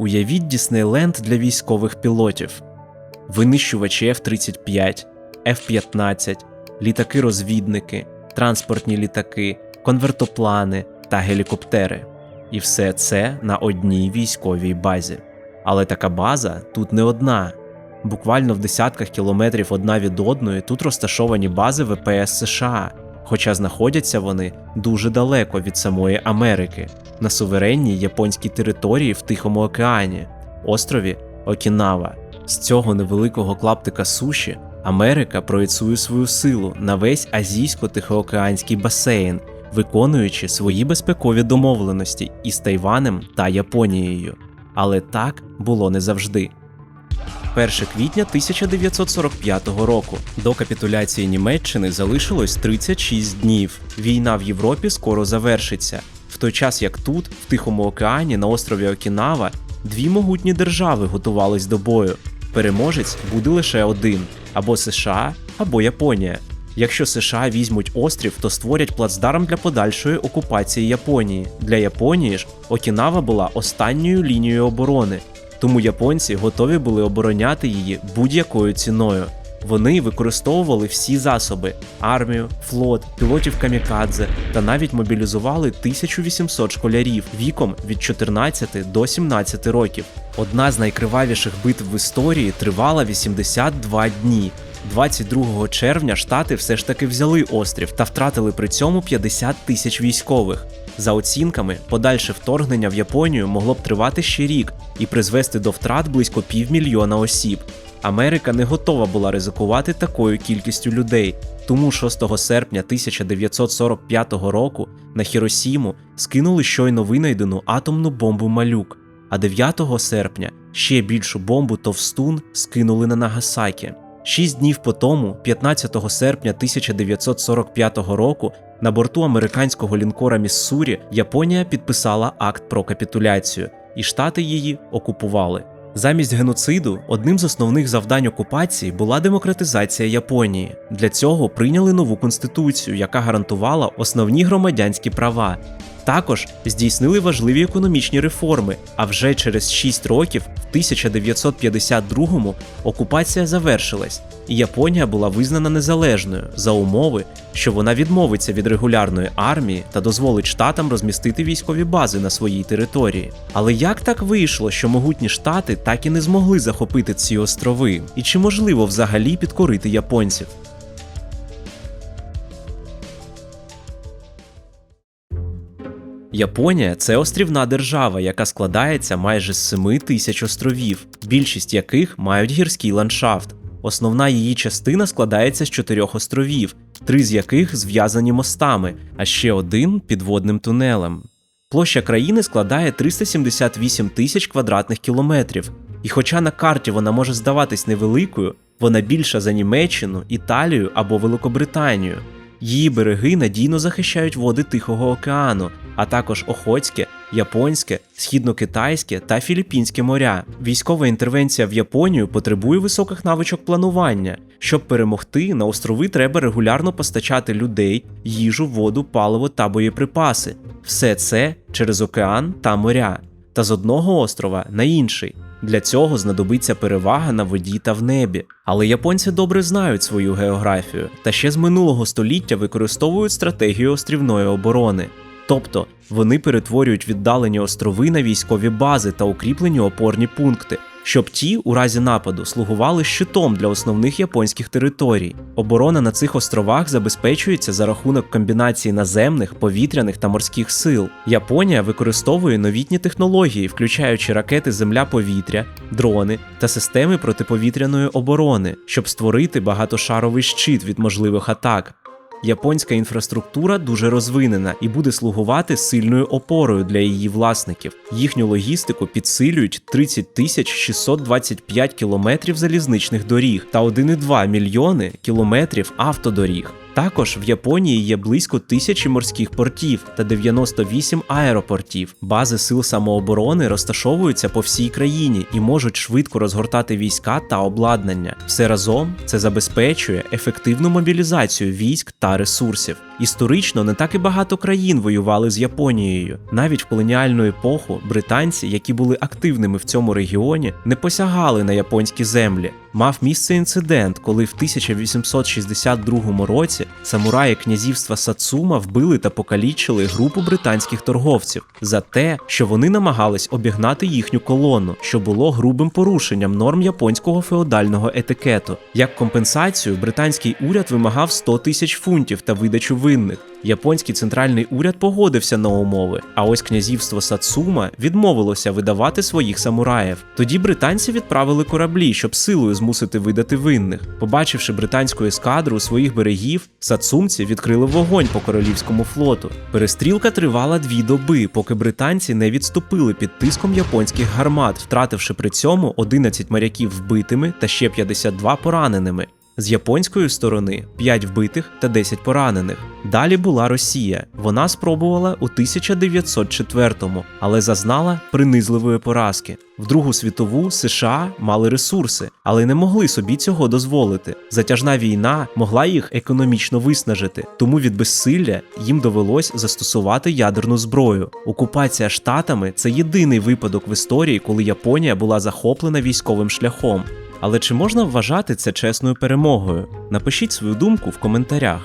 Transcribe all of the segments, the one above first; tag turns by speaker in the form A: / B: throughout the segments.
A: Уявіть Діснейленд для військових пілотів, винищувачі F-35, F-15, літаки-розвідники, транспортні літаки, конвертоплани та гелікоптери. І все це на одній військовій базі. Але така база тут не одна. Буквально в десятках кілометрів одна від одної тут розташовані бази ВПС США, хоча знаходяться вони дуже далеко від самої Америки, на суверенній японській території в Тихому океані, острові Окінава. З цього невеликого клаптика суші Америка проєцує свою силу на весь азійсько-тихоокеанський басейн, виконуючи свої безпекові домовленості із Тайванем та Японією. Але так було не завжди. 1 квітня 1945 року до капітуляції Німеччини залишилось 36 днів. Війна в Європі скоро завершиться. Той час як тут, в Тихому океані, на острові Окінава, дві могутні держави готувались до бою. Переможець буде лише один: або США, або Японія. Якщо США візьмуть острів, то створять плацдарм для подальшої окупації Японії. Для Японії ж Окінава була останньою лінією оборони, тому японці готові були обороняти її будь-якою ціною. Вони використовували всі засоби: армію, флот, пілотів камікадзе та навіть мобілізували 1800 школярів віком від 14 до 17 років. Одна з найкривавіших битв в історії тривала 82 дні. 22 червня штати все ж таки взяли острів та втратили при цьому 50 тисяч військових. За оцінками, подальше вторгнення в Японію могло б тривати ще рік і призвести до втрат близько півмільйона осіб. Америка не готова була ризикувати такою кількістю людей, тому 6 серпня 1945 року на Хіросіму скинули щойно винайдену атомну бомбу Малюк, а 9 серпня ще більшу бомбу Товстун скинули на Нагасакі. Шість днів по тому, 15 серпня 1945 року, на борту американського лінкора Міссурі Японія підписала акт про капітуляцію, і штати її окупували. Замість геноциду одним з основних завдань окупації була демократизація Японії. Для цього прийняли нову конституцію, яка гарантувала основні громадянські права. Також здійснили важливі економічні реформи. А вже через 6 років, в 1952-му, окупація завершилась, і Японія була визнана незалежною за умови, що вона відмовиться від регулярної армії та дозволить штатам розмістити військові бази на своїй території. Але як так вийшло, що могутні штати так і не змогли захопити ці острови? І чи можливо взагалі підкорити японців? Японія це острівна держава, яка складається майже з 7 тисяч островів, більшість яких мають гірський ландшафт. Основна її частина складається з чотирьох островів, три з яких зв'язані мостами, а ще один підводним тунелем. Площа країни складає 378 тисяч квадратних кілометрів, і хоча на карті вона може здаватись невеликою, вона більша за Німеччину, Італію або Великобританію. Її береги надійно захищають води Тихого океану, а також Охотське, Японське, Східнокитайське та Філіппінське моря. Військова інтервенція в Японію потребує високих навичок планування. Щоб перемогти, на острови треба регулярно постачати людей, їжу, воду, паливо та боєприпаси. Все це через океан та моря, та з одного острова на інший. Для цього знадобиться перевага на воді та в небі. Але японці добре знають свою географію та ще з минулого століття використовують стратегію острівної оборони. Тобто вони перетворюють віддалені острови на військові бази та укріплені опорні пункти, щоб ті у разі нападу слугували щитом для основних японських територій. Оборона на цих островах забезпечується за рахунок комбінації наземних, повітряних та морських сил. Японія використовує новітні технології, включаючи ракети Земля-повітря, дрони та системи протиповітряної оборони, щоб створити багатошаровий щит від можливих атак. Японська інфраструктура дуже розвинена і буде слугувати сильною опорою для її власників. Їхню логістику підсилюють 30 тисяч 625 кілометрів залізничних доріг та 1,2 мільйони кілометрів автодоріг. Також в Японії є близько тисячі морських портів та 98 аеропортів. Бази сил самооборони розташовуються по всій країні і можуть швидко розгортати війська та обладнання. Все разом це забезпечує ефективну мобілізацію військ та ресурсів. Історично не так і багато країн воювали з Японією. Навіть в колоніальну епоху британці, які були активними в цьому регіоні, не посягали на японські землі. Мав місце інцидент, коли в 1862 році самураї князівства Сацума вбили та покалічили групу британських торговців за те, що вони намагались обігнати їхню колону, що було грубим порушенням норм японського феодального етикету. Як компенсацію, британський уряд вимагав 100 тисяч фунтів та видачу винних. Японський центральний уряд погодився на умови, а ось князівство Сацума відмовилося видавати своїх самураїв. Тоді британці відправили кораблі, щоб силою змусити видати винних. Побачивши британську ескадру у своїх берегів, сацумці відкрили вогонь по королівському флоту. Перестрілка тривала дві доби, поки британці не відступили під тиском японських гармат, втративши при цьому 11 моряків вбитими та ще 52 пораненими. З японської сторони 5 вбитих та 10 поранених. Далі була Росія. Вона спробувала у 1904-му, але зазнала принизливої поразки. В Другу світову США мали ресурси, але не могли собі цього дозволити. Затяжна війна могла їх економічно виснажити, тому від безсилля їм довелось застосувати ядерну зброю. Окупація штатами це єдиний випадок в історії, коли Японія була захоплена військовим шляхом. Але чи можна вважати це чесною перемогою? Напишіть свою думку в коментарях.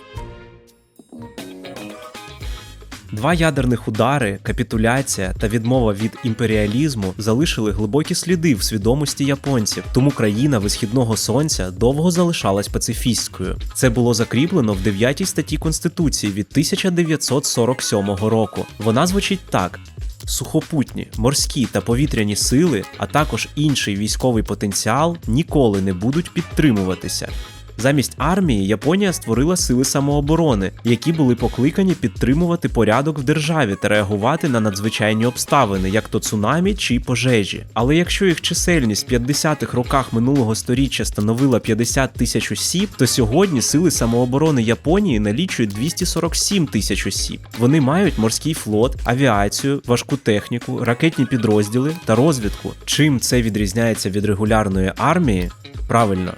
A: Два ядерних удари, капітуляція та відмова від імперіалізму залишили глибокі сліди в свідомості японців, тому країна висхідного сонця довго залишалась пацифістською. Це було закріплено в 9 статті Конституції від 1947 року. Вона звучить так: Сухопутні, морські та повітряні сили, а також інший військовий потенціал ніколи не будуть підтримуватися. Замість армії Японія створила сили самооборони, які були покликані підтримувати порядок в державі та реагувати на надзвичайні обставини, як то цунамі чи пожежі. Але якщо їх чисельність в 50-х роках минулого століття становила 50 тисяч осіб, то сьогодні сили самооборони Японії налічують 247 тисяч осіб. Вони мають морський флот, авіацію, важку техніку, ракетні підрозділи та розвідку. Чим це відрізняється від регулярної армії? Правильно,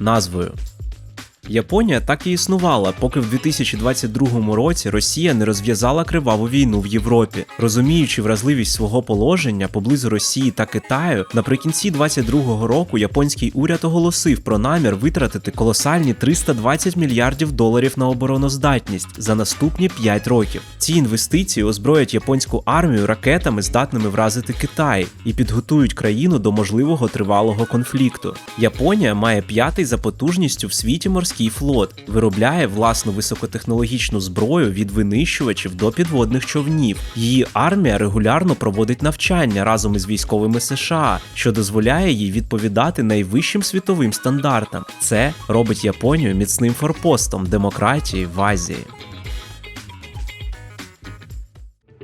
A: назвою. Японія так і існувала, поки в 2022 році Росія не розв'язала криваву війну в Європі, розуміючи вразливість свого положення поблизу Росії та Китаю. Наприкінці 2022 року японський уряд оголосив про намір витратити колосальні 320 мільярдів доларів на обороноздатність за наступні 5 років. Ці інвестиції озброять японську армію ракетами, здатними вразити Китай, і підготують країну до можливого тривалого конфлікту. Японія має п'ятий за потужністю в світі морський флот, виробляє власну високотехнологічну зброю від винищувачів до підводних човнів. Її армія регулярно проводить навчання разом із військовими США, що дозволяє їй відповідати найвищим світовим стандартам. Це робить Японію міцним форпостом демократії в Азії.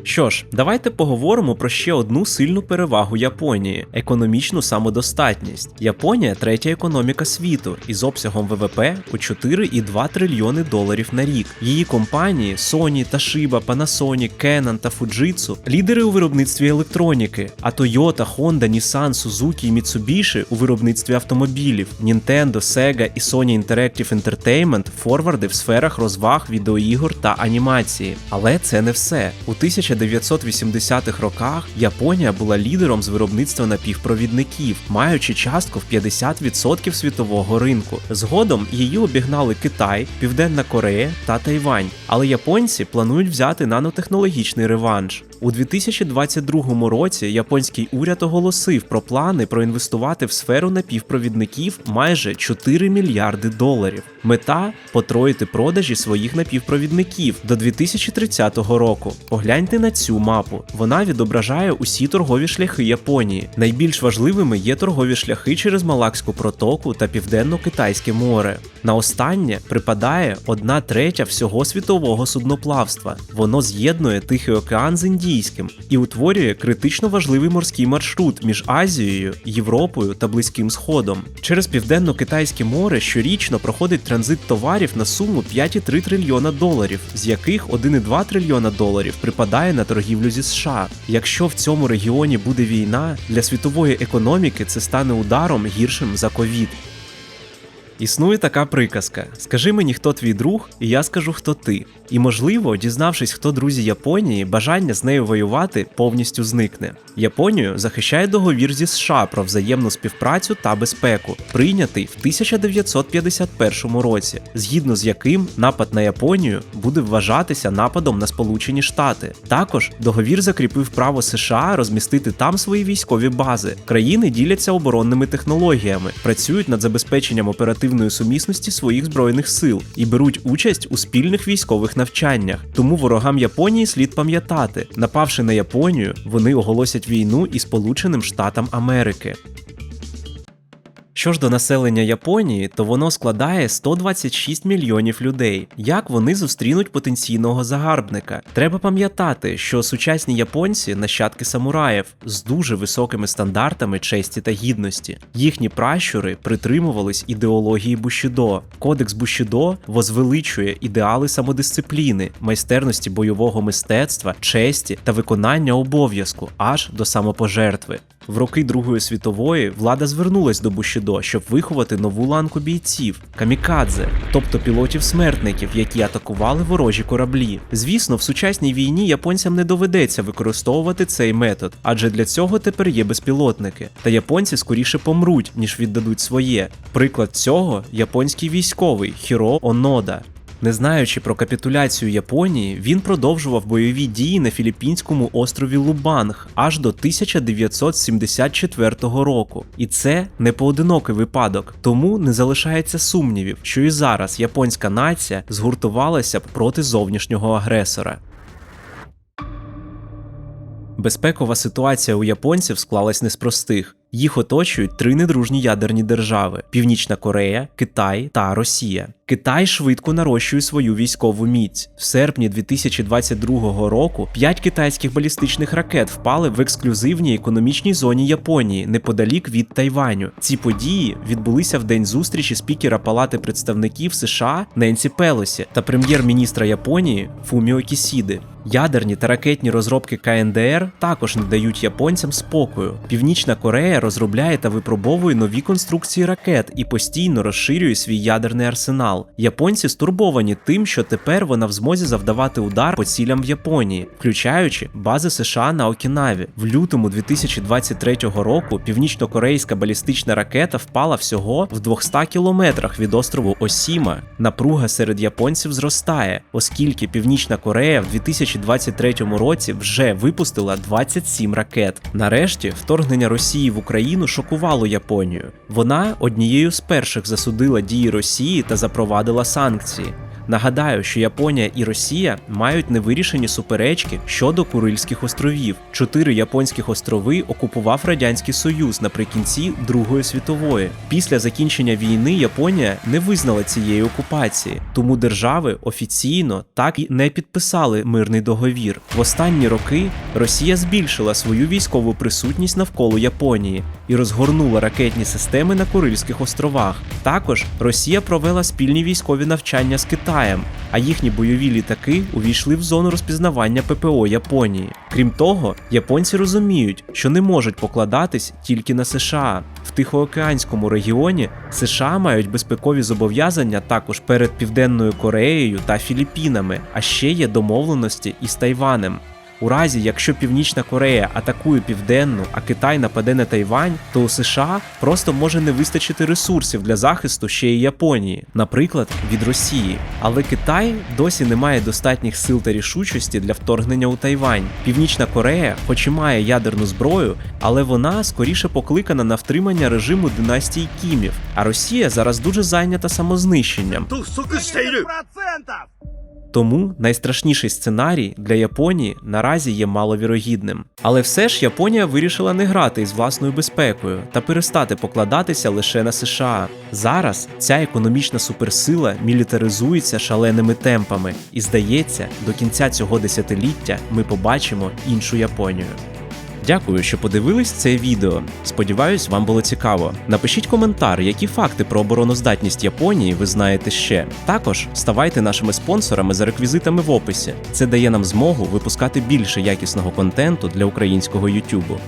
A: Що ж, давайте поговоримо про ще одну сильну перевагу Японії економічну самодостатність. Японія третя економіка світу із обсягом ВВП у 4,2 трильйони доларів на рік. Її компанії Sony, Toshiba, Panasonic, Canon та Fujitsu – лідери у виробництві електроніки, а Toyota, Honda, Nissan, Suzuki і Mitsubishi у виробництві автомобілів. Nintendo, Sega і Sony Interactive Entertainment – форварди в сферах розваг, відеоігор та анімації. Але це не все. У 1980-х роках Японія була лідером з виробництва напівпровідників, маючи частку в 50% світового ринку. Згодом її обігнали Китай, Південна Корея та Тайвань. Але японці планують взяти нанотехнологічний реванш. У 2022 році японський уряд оголосив про плани проінвестувати в сферу напівпровідників майже 4 мільярди доларів. Мета потроїти продажі своїх напівпровідників до 2030 року. Погляньте на цю мапу. Вона відображає усі торгові шляхи Японії. Найбільш важливими є торгові шляхи через Малакську протоку та Південно-Китайське море. На останнє припадає одна третя всього світового судноплавства. Воно з'єднує Тихий океан з Індійським і утворює критично важливий морський маршрут між Азією, Європою та Близьким Сходом. Через Південно-Китайське море щорічно проходить транзит товарів на суму 5,3 трильйона доларів, з яких 1,2 трильйона доларів припадає на торгівлю зі США. Якщо в цьому регіоні буде війна, для світової економіки це стане ударом гіршим за ковід. Існує така приказка: скажи мені, хто твій друг, і я скажу, хто ти. І можливо, дізнавшись, хто друзі Японії, бажання з нею воювати повністю зникне. Японію захищає договір зі США про взаємну співпрацю та безпеку, прийнятий в 1951 році, згідно з яким напад на Японію буде вважатися нападом на Сполучені Штати. Також договір закріпив право США розмістити там свої військові бази. Країни діляться оборонними технологіями, працюють над забезпеченням оперативної сумісності своїх збройних сил і беруть участь у спільних військових навчаннях. Тому ворогам Японії слід пам'ятати, напавши на Японію, вони оголосять війну і Сполученим Штатам Америки. Що ж до населення Японії, то воно складає 126 мільйонів людей. Як вони зустрінуть потенційного загарбника? Треба пам'ятати, що сучасні японці нащадки самураїв з дуже високими стандартами честі та гідності. Їхні пращури притримувались ідеології Бушідо. Кодекс Бушідо возвеличує ідеали самодисципліни, майстерності бойового мистецтва, честі та виконання обов'язку аж до самопожертви. В роки Другої світової влада звернулась до Бушідо, щоб виховати нову ланку бійців камікадзе, тобто пілотів-смертників, які атакували ворожі кораблі. Звісно, в сучасній війні японцям не доведеться використовувати цей метод, адже для цього тепер є безпілотники. Та японці скоріше помруть, ніж віддадуть своє. Приклад цього японський військовий Хіро Онода. Не знаючи про капітуляцію Японії, він продовжував бойові дії на філіппінському острові Лубанг аж до 1974 року. І це не поодинокий випадок, тому не залишається сумнівів, що і зараз японська нація згуртувалася б проти зовнішнього агресора. Безпекова ситуація у японців склалась не з простих. Їх оточують три недружні ядерні держави: Північна Корея, Китай та Росія. Китай швидко нарощує свою військову міць. В серпні 2022 року п'ять китайських балістичних ракет впали в ексклюзивній економічній зоні Японії неподалік від Тайваню. Ці події відбулися в день зустрічі спікера Палати представників США Ненсі Пелосі та прем'єр-міністра Японії Фуміо Кісіди. Ядерні та ракетні розробки КНДР також не дають японцям спокою. Північна Корея розробляє та випробовує нові конструкції ракет і постійно розширює свій ядерний арсенал. Японці стурбовані тим, що тепер вона в змозі завдавати удар по цілям в Японії, включаючи бази США на Окінаві. В лютому 2023 року північно-корейська балістична ракета впала всього в 200 кілометрах від острову Осіма. Напруга серед японців зростає, оскільки Північна Корея в 2023 році вже випустила 27 ракет. Нарешті вторгнення Росії в Україну шокувало Японію. Вона однією з перших засудила дії Росії та запровадила санкції. Нагадаю, що Японія і Росія мають невирішені суперечки щодо Курильських островів. Чотири японських острови окупував Радянський Союз наприкінці Другої світової. Після закінчення війни Японія не визнала цієї окупації, тому держави офіційно так і не підписали мирний договір. В останні роки Росія збільшила свою військову присутність навколо Японії і розгорнула ракетні системи на Курильських островах. Також Росія провела спільні військові навчання з Китаєм. Китаєм, а їхні бойові літаки увійшли в зону розпізнавання ППО Японії. Крім того, японці розуміють, що не можуть покладатись тільки на США. В Тихоокеанському регіоні США мають безпекові зобов'язання також перед Південною Кореєю та Філіппінами, а ще є домовленості із Тайванем. У разі, якщо Північна Корея атакує південну, а Китай нападе на Тайвань, то у США просто може не вистачити ресурсів для захисту ще й Японії, наприклад, від Росії. Але Китай досі не має достатніх сил та рішучості для вторгнення у Тайвань. Північна Корея, хоч і має ядерну зброю, але вона скоріше покликана на втримання режиму династії Кімів. А Росія зараз дуже зайнята самознищенням. Тому найстрашніший сценарій для Японії наразі є маловірогідним. Але все ж Японія вирішила не грати із власною безпекою та перестати покладатися лише на США. Зараз ця економічна суперсила мілітаризується шаленими темпами, і здається, до кінця цього десятиліття ми побачимо іншу Японію. Дякую, що подивились це відео. Сподіваюсь, вам було цікаво. Напишіть коментар, які факти про обороноздатність Японії ви знаєте ще. Також ставайте нашими спонсорами за реквізитами в описі. Це дає нам змогу випускати більше якісного контенту для українського Ютубу.